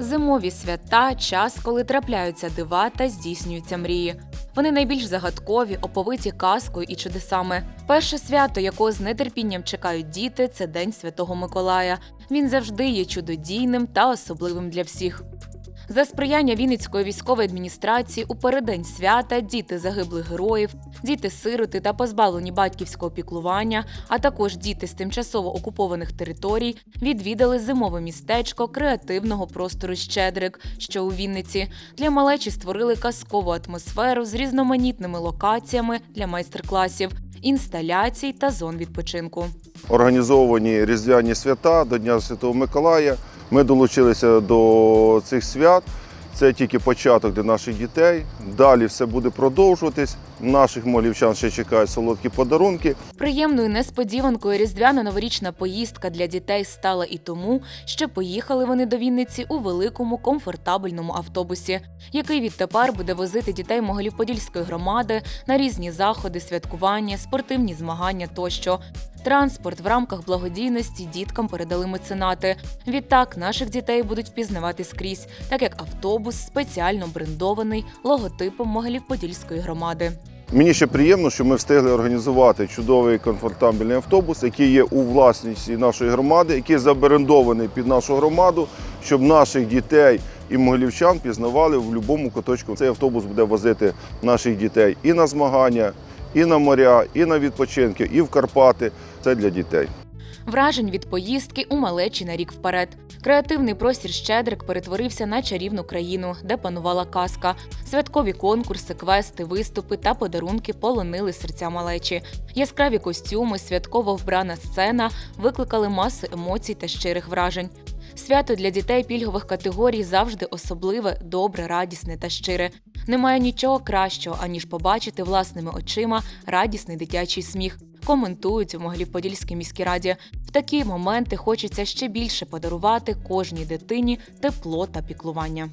Зимові свята час, коли трапляються дива та здійснюються мрії. Вони найбільш загадкові, оповиті казкою і чудесами. Перше свято, якого з нетерпінням чекають діти, це День Святого Миколая. Він завжди є чудодійним та особливим для всіх. За сприяння Вінницької військової адміністрації у переддень свята діти загиблих героїв, діти-сироти та позбавлені батьківського піклування, а також діти з тимчасово окупованих територій відвідали зимове містечко креативного простору Щедрик, що у Вінниці. Для малечі створили казкову атмосферу з різноманітними локаціями для майстер-класів, інсталяцій та зон відпочинку. Організовані різдвяні свята до Дня Святого Миколая. Ми долучилися до цих свят. Це тільки початок для наших дітей. Далі все буде продовжуватись. Наших молівчан ще чекають солодкі подарунки. Приємною несподіванкою різдвяна новорічна поїздка для дітей стала і тому, що поїхали вони до Вінниці у великому комфортабельному автобусі, який відтепер буде возити дітей Могилів-Подільської громади на різні заходи, святкування, спортивні змагання тощо. Транспорт в рамках благодійності діткам передали меценати. Відтак наших дітей будуть впізнавати скрізь, так як автобус спеціально брендований логотипом Могилів-Подільської громади. Мені ще приємно, що ми встигли організувати чудовий комфортабельний автобус, який є у власності нашої громади, який забрендований під нашу громаду, щоб наших дітей і могилівчан пізнавали в будь-якому куточку. Цей автобус буде возити наших дітей і на змагання, і на моря, і на відпочинки, і в Карпати. Це для дітей. Вражень від поїздки у малечі на рік вперед. Креативний простір Щедрик перетворився на чарівну країну, де панувала казка. Святкові конкурси, квести, виступи та подарунки полонили серця малечі. Яскраві костюми, святково вбрана сцена викликали масу емоцій та щирих вражень. Свято для дітей пільгових категорій завжди особливе, добре, радісне та щире. Немає нічого кращого, аніж побачити власними очима радісний дитячий сміх. Коментують у Могилів-Подільській міській раді. В такі моменти хочеться ще більше подарувати кожній дитині тепло та піклування.